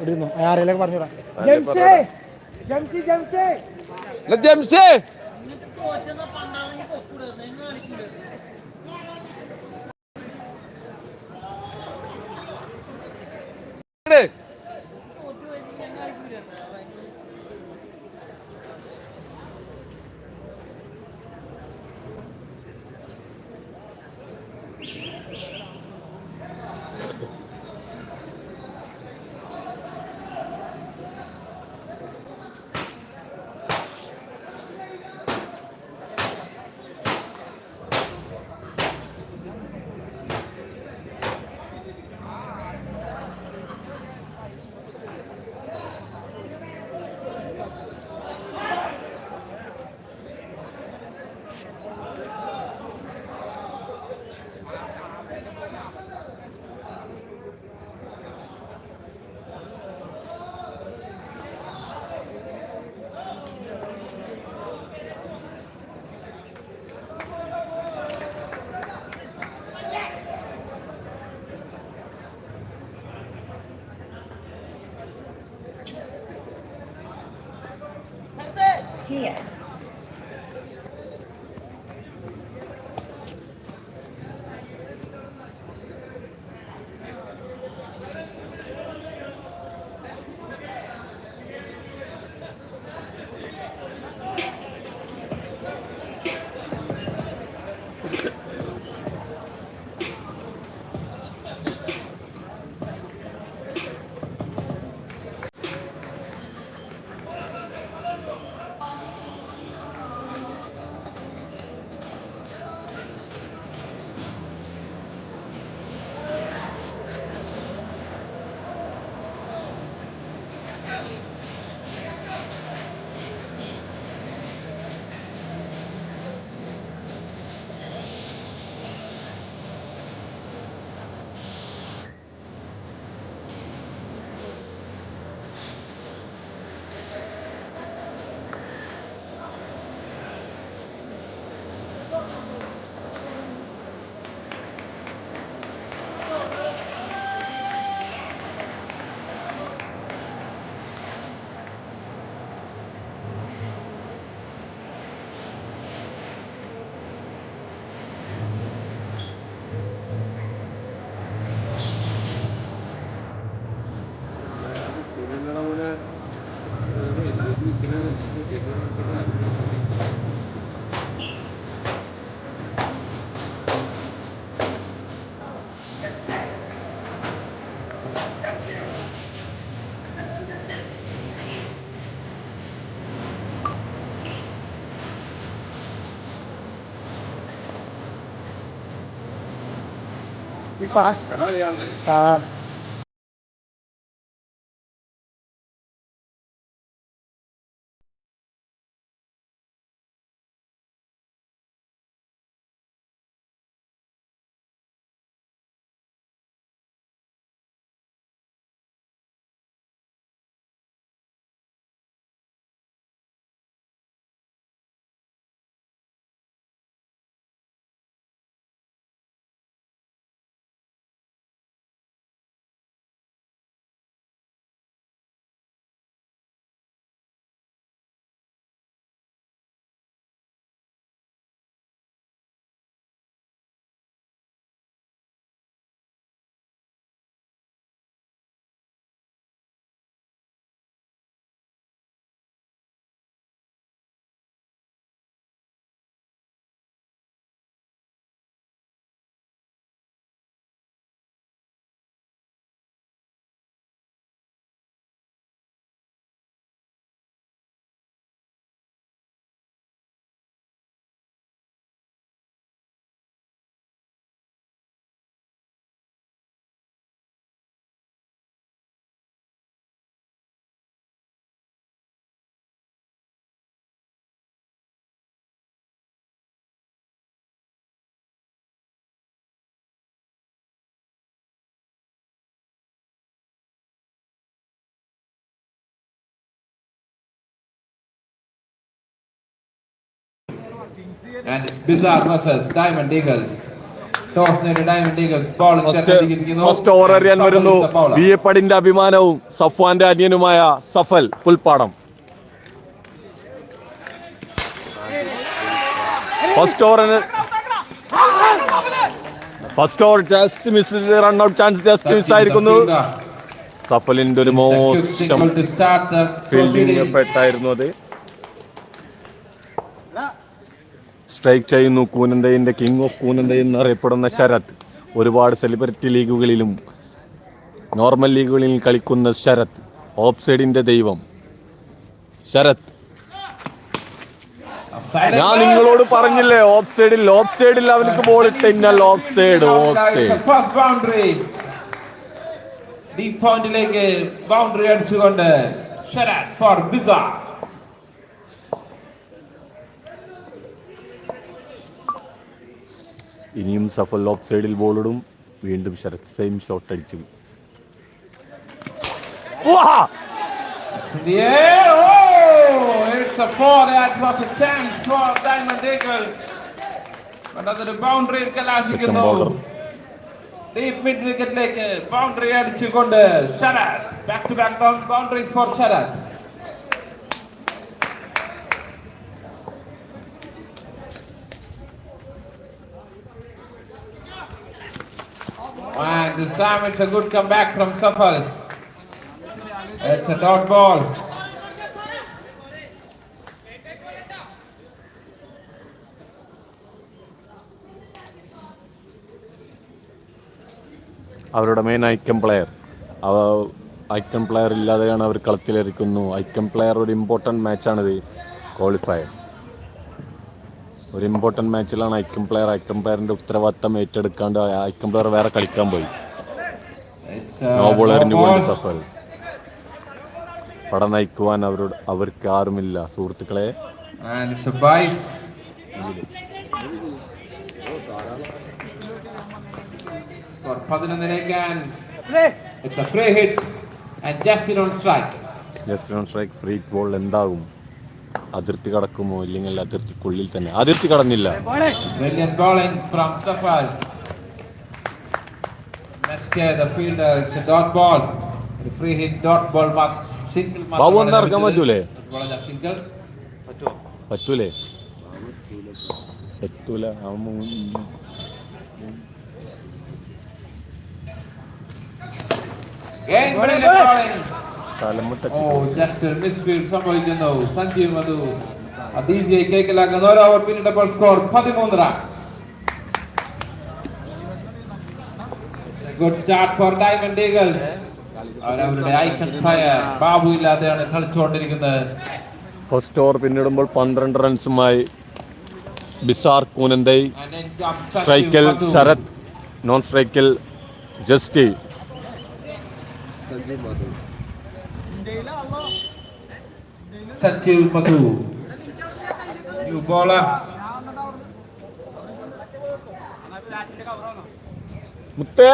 ഇവിടെ ഇരുന്നോ ആരെയൊക്കെ പറഞ്ഞുവിടാ. ജംഷേ ജംഷി ജംഷേ. ഇല്ല, ജംഷേ. Yeah. Here. ഇപ്പാ ആ and Bizarre versus Diamond Eagles. First over അറിയാൻ വരുന്നു. വിയപ്പടിന്റെ അഭിമാനവും സഫ്വാന്റെ അന്യനുമായ Safal Pulpadam. First ഓവറിന് first over just miss run out chance just miss ആയിരിക്കുന്നു. സഫലിന്റെ ഒരു മോശം ഫീൽഡിംഗ് എഫേർട്ട് ആയിരുന്നു അത്. സ്ട്രൈക്ക് ചെയ്യുന്നു കൂനന്തയിന്റെ കിങ് ഓഫ് കൂനന്തൈ എന്നറിയപ്പെടുന്ന ശരത്. ഒരുപാട് സെലിബ്രിറ്റി ലീഗുകളിലും നോർമൽ ലീഗുകളിൽ കളിക്കുന്ന ശരത് ഓഫ് സൈഡിന്റെ ദൈവം. ശരത്. ഞാൻ നിങ്ങളോട് പറഞ്ഞില്ലേ ഓഫ് സൈഡിൽ ഓഫ് സൈഡിൽ അവർക്ക് ball ഇട്ടതിനാൽ off side off side boundary അടിച്ചുകൊണ്ട് ശരത് ഫോർ ബിസാർ ഇനിയും സഫൽ ഓഫ് സൈഡിൽ ബോളിടും വീണ്ടും ശരത് സെയിം ഷോട്ട് അടിച്ചു. ഡീപ് മിഡ് വിക്കറ്റിലേക്ക് ബൗണ്ടറി അടിച്ചുകൊണ്ട് Sarath. Back to back boundaries four Sarath And this time it's a good comeback from Safal. It's a dot ball. അവരുടെ main icon player അവ ഐക്കം പ്ലെയർ ഇല്ലാതെയാണ് അവർ കളത്തിലിരിക്കുന്നു ഐക്കം പ്ലെയർ ഒരു important മാച്ചാണിത് qualifier ഒരു ഇമ്പോർട്ടന്റ് മാച്ചിലാണ് ഐക്കം പ്ലെയർ ഐക്കം പ്ലെയറിന്റെ ഉത്തരവാദിത്തം ഏറ്റെടുക്കാണ്ട് ഐക്കം പ്ലെയർ വേറെ കളിക്കാൻ പോയി. നോ ബോളറിന്റെ ബോൾ സഫർ പടം നയിക്കുവാൻ അവരോട് അവർക്ക് ആരുമില്ല. സുഹൃത്തുക്കളെ. Just on strike free ball എന്താകും? അതിർത്തി കടക്കുമോ? ഇല്ലെങ്കിൽ അതിർത്തിക്കുള്ളിൽ തന്നെ. അതിർത്തി കടന്നില്ല. Game, game, game. സംഭവിക്കുന്നു. സഞ്ജീവ് മധു. അത് ഈസിയായി കേക്കിലാക്കുന്ന ഓരോ ഓവർ പിന്നിട്ടപ്പോൾ സ്കോർ പതിമൂന്ന് run good start for Diamond Eagle അവരവരുടെ ഐക്കൺ ഫയർ ബാബു ഇല്ലാതെയാണ് കളിച്ചുകൊണ്ടിരിക്കുന്നത്. ഫസ്റ്റ് ഓവർ പിന്നിടുമ്പോൾ പന്ത്രണ്ട് റൺസുമായി ബിസാർ കൂനന്തൈ സ്ട്രൈക്കിൽ ശരത് നോൺ സ്ട്രൈക്കിൽ ജസ്റ്റി സഞ്ജീവ് മധു ന്യൂ ബോളർ മുത്തേ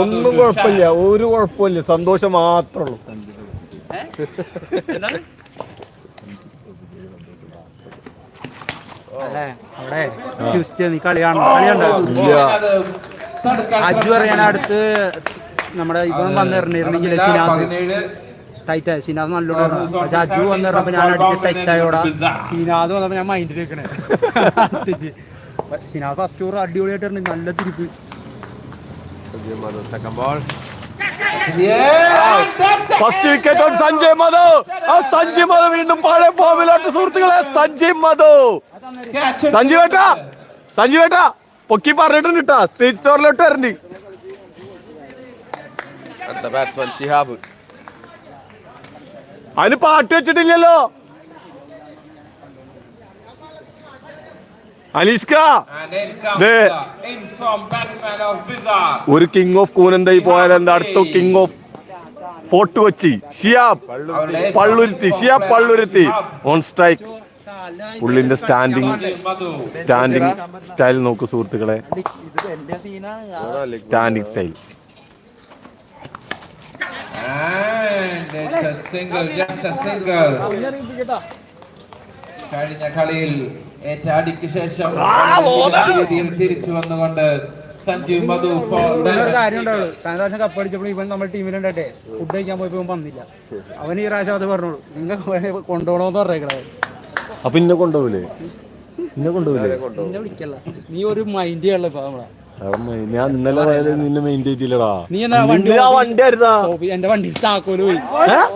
ഒന്നും കുഴപ്പമില്ല. ഒരു കുഴപ്പമില്ല. സന്തോഷം മാത്രമേ ഉള്ളൂ അവിടെ ട്വിസ്റ്റ് നീ കളിയാണ് കളിയുണ്ട് ഇല്ല. അജു അറിയാൻ അടുത്ത് നമ്മുടെ ഇവൻ പതിനേഴ് ടൈറ്റ് ഷിനാസ് നല്ലോണം പക്ഷെ അജു വന്നിരുന്നപ്പോ ഞാൻ അടിച്ച് ടച്ച് ആയോടാ ഷിനാസ് വന്നപ്പോ ഞാൻ മൈൻഡിൽ വെക്കണേ ഷിനാസ് ഫസ്റ്റ് ഓവർ അടിപൊളിയായിട്ട് നല്ല തിരിപ്പ്. First wicket on Sanjay Madhu ആ സഞ്ജയ് മധു വീണ്ടും പഴയ ഫോമിലോട്ട് സുഹൃത്തുക്കളെ സഞ്ജയ് മധു സഞ്ജയ് ഏട്ടാ സഞ്ജയ് ഏട്ടാ പൊക്കി പറഞ്ഞിട്ടുണ്ട് കേട്ടാ. സ്ട്രീറ്റ് സ്റ്റോറിലോട്ട് വരണ്ടി. അടുത്ത ബാറ്റ്സ്മാൻ ഷിഹാബ് അതിന് പാട്ട് വെച്ചിട്ടില്ലല്ലോ. അനീഷ്ക. ഒരു കിങ് ഓഫ് കൂനന്തായി പോയാൽ എന്താ? അടുത്ത king of Fort Kochi. Shiyab. Palluruthy. Shiyab Palluruthy. On strike പുള്ളിന്റെ standing standing style നോക്കൂ സുഹൃത്തുക്കളെ. Standing style And it's a single, just a single. കഴിഞ്ഞ കളിയിൽ ഏറ്റ അടിക്ക് ശേഷം രീതിയിൽ തിരിച്ചു വന്നുകൊണ്ട് സഞ്ജീവ് മധു പ്രാവശ്യം കപ്പ് അടിച്ചപ്പോൾ ഇവൻ നമ്മുടെ ടീമിലുണ്ടേ ഫുഡ് കഴിക്കാൻ പോയപ്പോ ഇവൻ വന്നില്ല. അവൻ ഈ പ്രാവശ്യം അത് പറഞ്ഞോളൂ. നിങ്ങൾ കൊണ്ടുപോകണമെന്ന് പറഞ്ഞേക്കണേ. അപ്പൊ ഇന്നെ കൊണ്ടുപോകില്ലേ ഇന്നെ കൊണ്ടുപോകില്ലേ വിളിക്കല്ല. നീ ഒരു മൈൻഡ് ചെയ്യല്ലോ ഇപ്പൊ നമ്മളെ. ഞാൻ ഇന്നലെ നിന്നെ മെയിൻ ചെയ്തില്ലടാ. നീ എന്നാ വണ്ടി ആ വണ്ടി ആയിരുന്നാ? എന്റെ വണ്ടിയിൽ താക്കോൽ പോയി.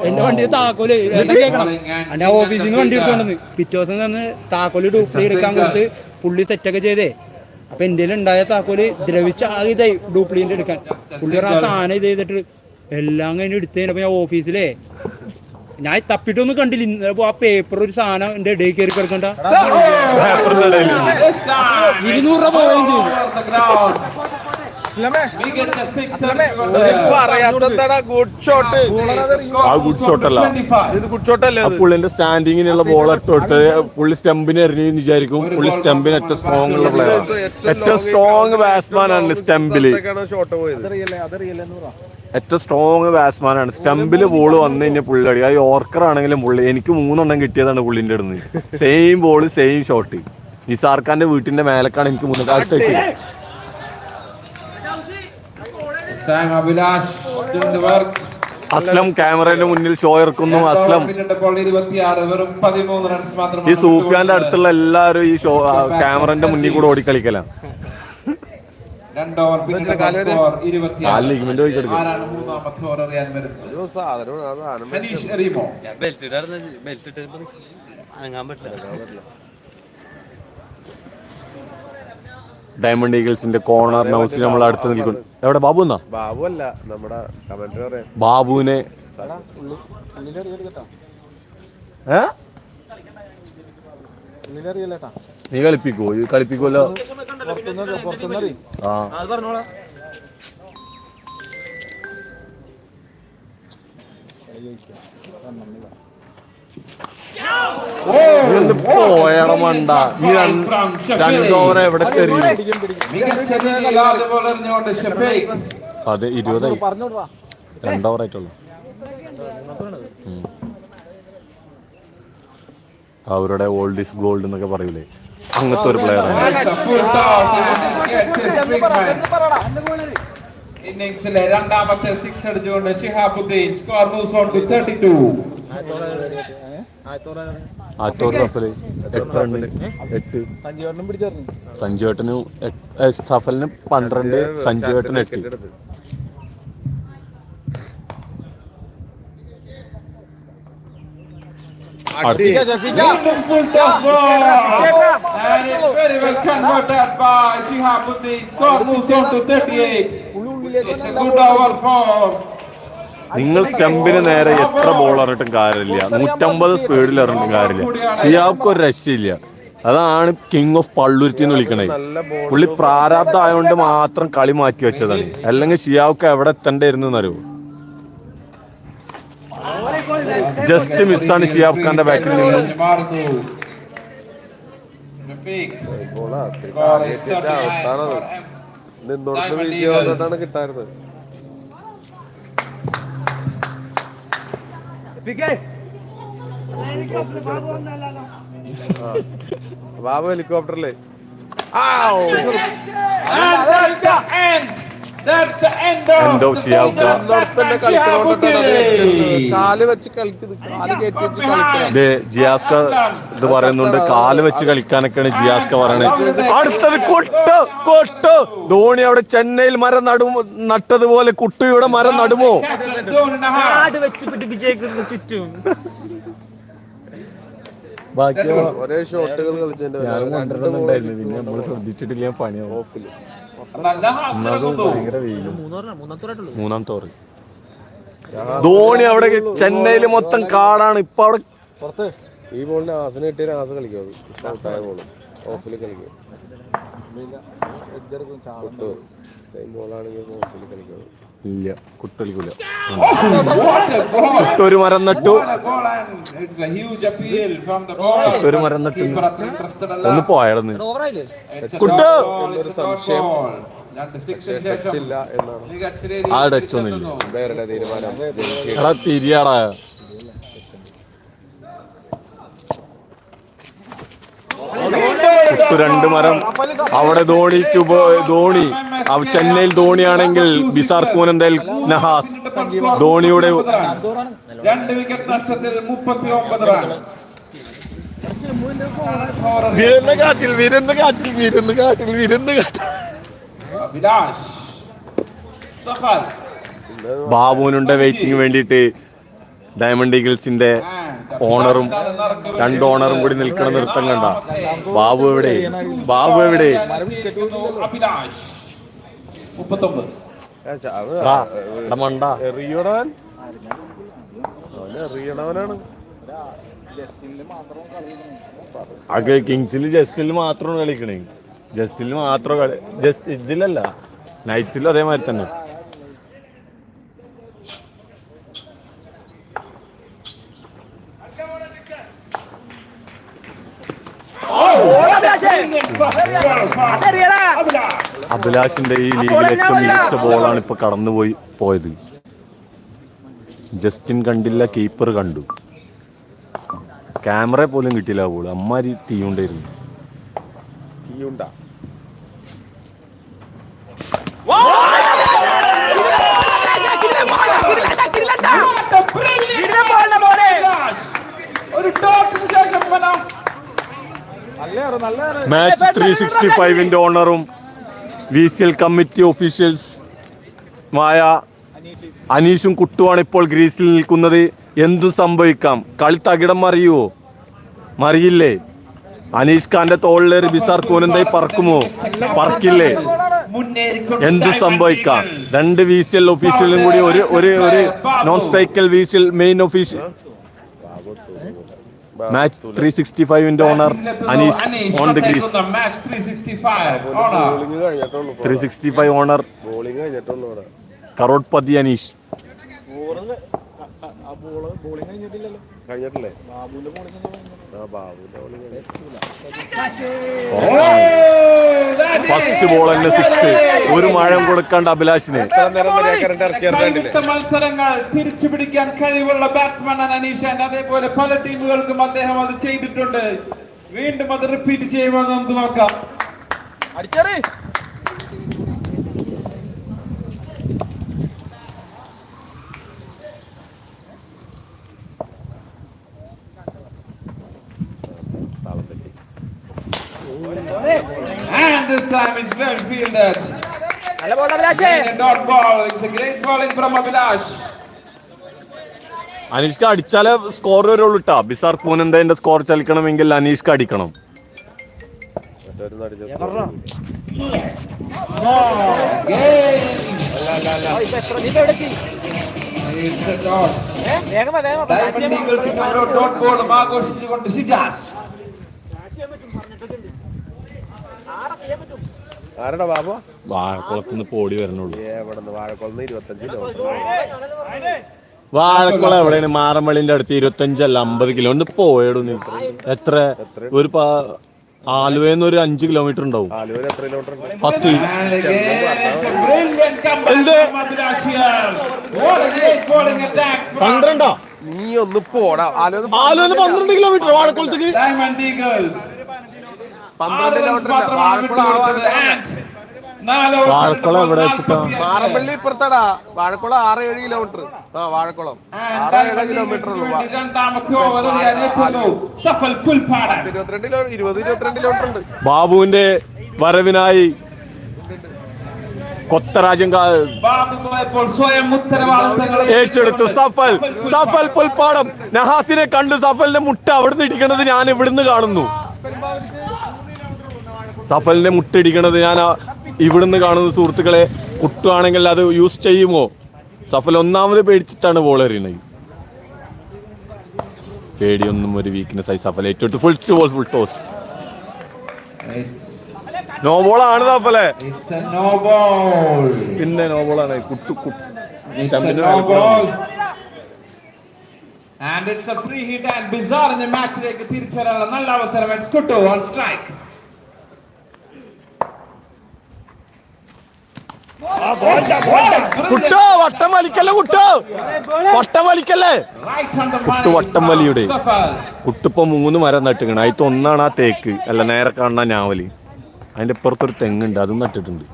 എന്റെ വണ്ടിയിൽ താക്കോൽ കേൾക്കണം എന്റെ ഓഫീസിൽ നിന്ന് വണ്ടി എടുത്തോണ്ടെന്ന് പിറ്റേ ദിവസം നിന്ന് താക്കോൽ ഡ്യൂപ്ലി എടുക്കാൻ കൊടുത്ത് പുള്ളി സെറ്റൊക്കെ ചെയ്തേ. അപ്പൊ എന്റെ ഉണ്ടായ താക്കോൽ ദ്രവിച്ച ആകെ ഇതായി ഡ്യൂപ്ലിന്റെ എടുക്കാൻ. പുള്ളി ആ സാധനം ഇത് ചെയ്തിട്ട് എല്ലാം കഴിഞ്ഞ് എടുത്തു കഴിഞ്ഞപ്പോ ഞാൻ ഓഫീസിലേ ഞാൻ തപ്പിട്ടൊന്നും കണ്ടില്ല. ഇന്നലെ ആ പേപ്പർ ഒരു സാധനം എന്റെ ഇടയിൽ കയറി കിടക്കണ്ട. ഇരുന്നൂറ് രൂപ പോവുകയും ചെയ്തു. Over the ground. We get the six and we got the- പറയാത്തെന്താടാ ഗുഡ് ഷോട്ട് ആ good shot അല്ല. 25. ഇത് ഗുഡ് ഷോട്ട് അല്ലേ ആ പുള്ളിന്റെ സ്റ്റാൻഡിങ്ങിനുള്ള ബോൾ ഇട്ട് കൊടുത്ത് പുള്ളി സ്റ്റംപിന് എറിഞ്ഞു വിചാരിക്കും. പുള്ളി സ്റ്റംപിന് ഏറ്റവും സ്ട്രോങ് ഉള്ള പ്ലെയർ ഏറ്റവും സ്ട്രോങ് ബാറ്റ്സ്മാൻ ആണ് സ്റ്റംപിൽ ഷോട്ട് പോയത്. ഏറ്റവും സ്ട്രോങ് ബാറ്റ്സ്മാനാണ് ആണ്. സ്റ്റംപിൽ ബോൾ വന്നു കഴിഞ്ഞാൽ പുള്ളി അടി. ആ യോർക്കർ ആണെങ്കിലും പുള്ളി എനിക്ക് മൂന്നെണ്ണം കിട്ടിയതാണ് പുള്ളിന്റെ അടുന്ന് same ball same shot Nisar ഖാന്റെ വീട്ടിന്റെ മേലക്കാണ് എനിക്ക് മൂന്ന്. അസ്ലം ക്യാമറയുടെ മുന്നിൽ ഷോ ഇറക്കുന്നു അസ്ലം. ഈ സൂഫിയാന്റെ അടുത്തുള്ള എല്ലാവരും ഈ ഷോ ക്യാമറന്റെ മുന്നിൽ കൂടെ ഓടിക്കളിക്കലാണ്. രണ്ട് ഓവർ പിന്നീട് സ്കോർ ഇരുപത്തിയാറ്. കാലിൽ ligament പോയി കിടക്കും. ആരാണ് മൂന്നാമത്തെ ഓവർ അറിയാൻ വരുന്നത്? സാധനം അതാണ് മനീഷ് എറിയുമോ ഡയമണ്ട് ഈഗിൾസിന്റെ കോർണർ നൗസ് നമ്മൾ അടുത്ത് നിൽക്കുന്നു. എവിടെ? ബാബു എന്നാ? ബാബു അല്ല നമ്മുടെ ബാബുവിനെ. ഏ? നീ കളിപ്പിക്കോ? കളിപ്പിക്കുമല്ലോ ആ അവരുടെ ഓൾഡ് ഇസ് ഗോൾഡ് എന്നൊക്കെ പറയൂലേ. അങ്ങനത്തെ ഒരു പ്ലെയറാണ്. ഇന്നിംഗ്സിലെ രണ്ടാമത്തെ സിക്സ് അടിച്ചുകൊണ്ട് Shihabuddin score moves on to 32 ആറ്റോർ റഫൽ എട്ട് റണ്ണ് എട്ട്. സഞ്ജുവേട്ടന് സഫലിന് പന്ത്രണ്ട് സഞ്ജുവേട്ടന് എട്ട് Beautiful toss ball and it's very well converted by Shihabuddin score moves on to 38 It's a good over for നിങ്ങൾ സ്റ്റമ്പിന് നേരെ എത്ര ബോൾ ഇറട്ടും കാര്യമില്ല. നൂറ്റമ്പത് സ്പീഡിൽ ഇറങ്ങും കാര്യമില്ല. ഷിയാബ്ക്ക് ഒരു രക്ഷയില്ല. അതാണ് കിങ് ഓഫ് പള്ളുരുത്തി എന്ന് വിളിക്കണേ. പുള്ളി പ്രാരാബ്ധം ആയതുകൊണ്ട് മാത്രം കളി മാറ്റി വെച്ചതാണ് അല്ലെങ്കിൽ ഷിയാബ്ക്ക് എവിടെ എത്തേണ്ടായിരുന്നു എന്നറിയോ ജസ്റ്റ് മിസ്സാണ് ഷിയാബ് ഖാന്റെ ബാറ്റിൽ നിന്നും മാറുന്നു Rafiq. ഗോളാ Score is 39 അവസ്ഥാനത് for M. നിന്നോടത്ത് Diamond വീശി Eagles. വന്നിട്ടാണ് കിട്ടാറുന്നത് ബാബു ഹെലികോപ്റ്ററിലെ And ഏറ്റെടുത്തത്. Shihabuddin. കാൽ വെച്ച് കളിക്കുന്നത് കാൽ കയറ്റി വെച്ച് കളിക്കണം. ഇത് ജിയാസ്ക ഇത് പറയുന്നുണ്ട് കാൽ വെച്ച് കളിക്കാനൊക്കെയാണ് ജിയാസ്ക പറയണത്. അടുത്തത് കൊട്ട് കൊട്ട്. ധോണി അവിടെ ചെന്നൈയിൽ മരം നടു നട്ടതുപോലെ കുട്ടിയുടെ മരം നടുമോ? ബാക്കി ഒരേ ഷോട്ടുകൾ കളിച്ചതിന്റെ നമ്മൾ ശ്രദ്ധിച്ചിട്ടില്ല പണിയാവും മൂന്നാമത്തെ ഓവർ ധോണി അവിടെ ചെന്നൈയിൽ മൊത്തം കാടാണ്. ഇപ്പൊ അവിടെ ഈ ബോളിന് ആസന കിട്ടിയ ആസ കളിക്കും ഓഫിൽ ഓഫിൽ കളിക്കും സെയിം ബോളാണെങ്കിൽ ഓഫിൽ കളിക്കും ചുട്ടൊരു മരം നട്ടു. ചുട്ടൊരു മരം നട്ടു. ഒന്ന് പോയാലൊന്ന്. ആ ടച്ചൊന്നുമില്ല തിരിയാടാ. തൊട്ട് രണ്ട് മരം. അവിടെ ധോണിക്ക് ഉപ- ധോണി ചെന്നൈയിൽ ധോണിയാണെങ്കിൽ ബിസാർ കൂനന്തൽ നഹാസ്. ധോണിയുടെ രണ്ട് വിക്കറ്റ് നഷ്ടത്തിൽ മുപ്പത്തി ഒമ്പത് റൺ വിരുന്ന് കാറ്റിൽ വിരുന്ന് കാറ്റിൽ വിരുന്ന് കാറ്റിൽ വിരുന്ന് കാറ്റിൽ അഭിലാഷ്. സഫൽ. ബാബുവിനുണ്ട് വെയിറ്റിംഗ് വേണ്ടിയിട്ട്. ഡയമണ്ട് ഈഗിൾസിന്റെ ഓണറും രണ്ട് ഓണറും കൂടി നിൽക്കണ നൃത്തം കണ്ട. ബാബു എവിടെ? ബാബു എവിടെ? കിങ്സിൽ ജസ്റ്റിൽ മാത്രമാണ് കളിക്കണേ. ജസ്റ്റിൽ മാത്രം ജസ്റ്റ് ഇതിലല്ല. നൈറ്റ്സിലും അതേമാതിരി തന്നെ. അഭിലാഷിന്റെ ഈ ലീഗിൽ ഏറ്റവും മികച്ച ബോളാണ് ഇപ്പൊ കടന്നുപോയി പോയത്. ജസ്റ്റിൻ കണ്ടില്ല കീപ്പർ കണ്ടു. ക്യാമറ പോലും കിട്ടിയില്ല ആ ബോൾ അമ്മാരി തീയുണ്ടായിരുന്നു. തീയുണ്ടാ. മാച്ച് ത്രീ സിക്സ്റ്റി ഫൈവിന്റെ ഓണറും വി സി എൽ കമ്മിറ്റി ഒഫീഷ്യൽസുമായ അനീഷും കുട്ടുവാണ് ഇപ്പോൾ ഗ്രീസിൽ നിൽക്കുന്നത്. എന്തും സംഭവിക്കാം. കളി തകിടം മറിയുവോ? മറിയില്ലേ? അനീഷ് ഖാന്റെ തോളിലേറി ബിസാർ കൂനന്തായി പറക്കുമോ? പറക്കില്ലേ? എന്ത് സംഭവിക്കാം. രണ്ട് വി സി എൽ ഒഫീഷ്യലും കൂടി ഒരു ഒരു ഒരു non striker V C L main official match three sixty ഫൈവിന്റെ owner Aneesh on the crease three sixty five owner കറോട്ട് പതി അനീഷ്. കഴിഞ്ഞിട്ടില്ലേ? ഫസ്റ്റ് ബോൾ തന്നെ സിക്സ് ഒരു മഴം കൊടുക്കാണ്ട് അഭിലാഷിന്. മത്സരങ്ങൾ തിരിച്ചു പിടിക്കാൻ കഴിവുള്ള ബാറ്റ്സ്മാൻ ആണ് അനീഷൻ അതേപോലെ പല ടീമുകൾക്കും അദ്ദേഹം അത് ചെയ്തിട്ടുണ്ട്. വീണ്ടും അത് റിപ്പീറ്റ് ചെയ്യുമെന്ന് നമുക്ക് നോക്കാം. And this time it's well fielded. Getting a dot ball. It's a great bowling from Aneeshka അടിച്ചാലേ score വരുള്ളൂ കേട്ടാ ബിസാർ പൂനന്തന്റെ സ്കോർ ചലിക്കണമെങ്കിൽ അനീഷ്ക അടിക്കണം. മറ്റൊരു നടിച്ച It's a dot. Diamond Eagles ന്റെ ഓരോ dot ball ഉം ആഘോഷിച്ചുകൊണ്ട് ഷിജാസ്. ആരടാ ബാബു? വാഴക്കുളത്തുനിന്ന് പോടി വരണുള്ളൂ. ഇരുപത്തഞ്ച് കിലോമീറ്റർ വാഴക്കുളം എവിടെയാണ്? മാറമ്പള്ളിന്റെ അടുത്ത് ഇരുപത്തഞ്ചല്ല അമ്പത് കിലോ ഒന്ന് പോയടു എത്ര? ഒരു ആലുവേന്ന് ആലുവയിൽ നിന്ന് ഒരു അഞ്ച് കിലോമീറ്റർ ഉണ്ടാവും. പന്ത്രണ്ടോ പത്ത്. നീ ഒന്ന് പോടാ. ആലുവ ആലുവ പന്ത്രണ്ട് കിലോമീറ്റർ വാഴക്കുളത്തേക്ക്. വാഴക്കുളം എവിടെ വെച്ചിട്ടാ? മാറപ്പള്ളി മാറമ്പള്ളി ഇപ്പുറത്താടാ. വാഴക്കുളം ആറ് ഏഴ് കിലോമീറ്റർ ആ വാഴക്കുളം. ആറ് ഏഴ് കിലോമീറ്റർ ഇരുപത്തിരണ്ട് കിലോ ഇരുപത് ഇരുപത്തിരണ്ട് കിലോമീറ്റർ ഉണ്ട്. ബാബുവിന്റെ വരവിനായി കൊത്തരാജൻ ഏറ്റെടുത്തു. സഫൽ സഫൽ പുൽപ്പാടം. നഹാസിനെ കണ്ടു സഫലിന്റെ മുട്ട അവിടുന്ന് ഇടിക്കണത് ഞാൻ ഇവിടുന്ന് കാണുന്നു. സഫലിന്റെ മുട്ടടിക്കണത് ഞാൻ ഇവിടുന്ന് കാണുന്ന സുഹൃത്തുക്കളെ കുട്ടുവാണെങ്കിൽ അത് യൂസ് ചെയ്യുമോ? സഫൽ ഒന്നാമത് പേടിച്ചിട്ടാണ് ബോൾ എറിയുന്നത്. പേടിയൊന്നും ഒരു വീക്ക്നെസ് ആയി. സഫൽ ഏറ്റെടുത്തു full ball full toss no സഫലെ. A no ball. പിന്നെ നോ ആണ്. Kuttu a. And it's a free hit and bizarre in the മാച്ചിലേക്ക് തിരിച്ചു വരാനുള്ള നല്ല അവസരം. It's Kuttu on strike. കുട്ടോ വട്ടം വലിക്കല്ലേ കുട്ടോ? വട്ടം വലിക്കല്ലേ? കുട്ടു. വട്ടം വലിയുടെ. കുട്ടിപ്പോ മൂന്ന് മരം നട്ടിക്കണം. അതിൽ ഒന്നാണ് ആ തേക്ക്. അല്ല നേരെ കാണുന്ന ഞാവൽ. അതിന്റെ ഇപ്പുറത്തൊരു തെങ്ങുണ്ട്. അതും നട്ടിട്ടുണ്ട്.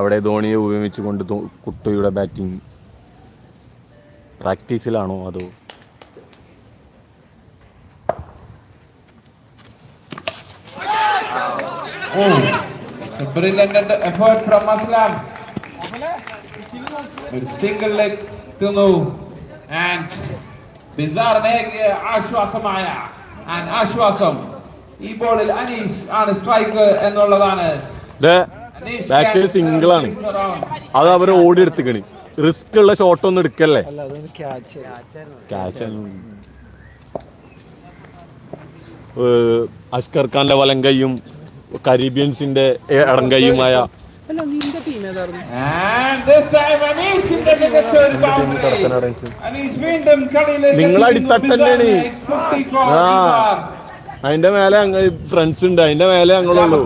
അവിടെ ധോണിയെ ഉപയോഗിച്ചുകൊണ്ട് കൊണ്ട് കുട്ടിയുടെ ബാറ്റിംഗ് പ്രാക്ടീസിലാണോ അതോ? Oh, it's a brilliant effort from Aslam. With single leg Tunu and bizarre leg ആശ്വാസമായ and ആശ്വാസം. ഈ ബോളിൽ അനീഷ് ആണ് സ്ട്രൈക്ക് എന്നുള്ളതാണ്. ബാക്കിൽ സിംഗിൾ ആണ് അത് അവർ ഓടി എടുത്തുക്കണ് റിസ്ക് ഉള്ള ഷോട്ട് ഒന്നും എടുക്കല്ലേ? ക്യാച്ച് അഷ്കർ ഖാന്റെ വലം കൈയും കരീബിയൻസിന്റെ അടങ്കയുമായ നിങ്ങൾ 54 ആ. അതിന്റെ മേലെ ഫ്രണ്ട്സ് ഉണ്ട്. അതിന്റെ മേലെ ഞങ്ങളുള്ളൂ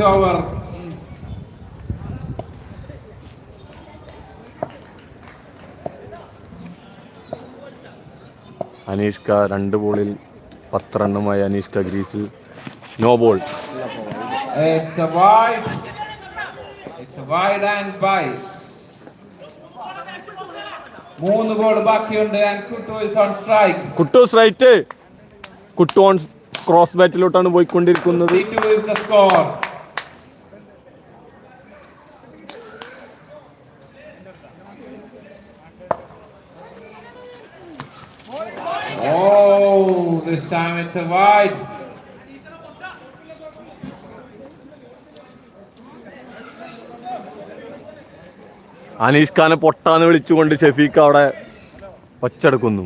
അനീഷ്ക രണ്ട് ബോളിൽ പത്ത് റണ്ണുമായി അനീഷ്ക ഗ്രീസിൽ no ball It's a wide. It's a wide and bice. മൂന്ന് ബോൾ ബാക്കിയുണ്ട് and Kuttu is on strike Kuttu straight Kuttu on cross ബാറ്റിലോട്ടാണ് പോയിക്കൊണ്ടിരിക്കുന്നത് score Oh, this time it's a wide. Aneesh ഖാനെ പൊട്ടാന്ന് വിളിച്ചുകൊണ്ട് ഷെഫീഖ് അവിടെ ഒച്ചെടുക്കുന്നു.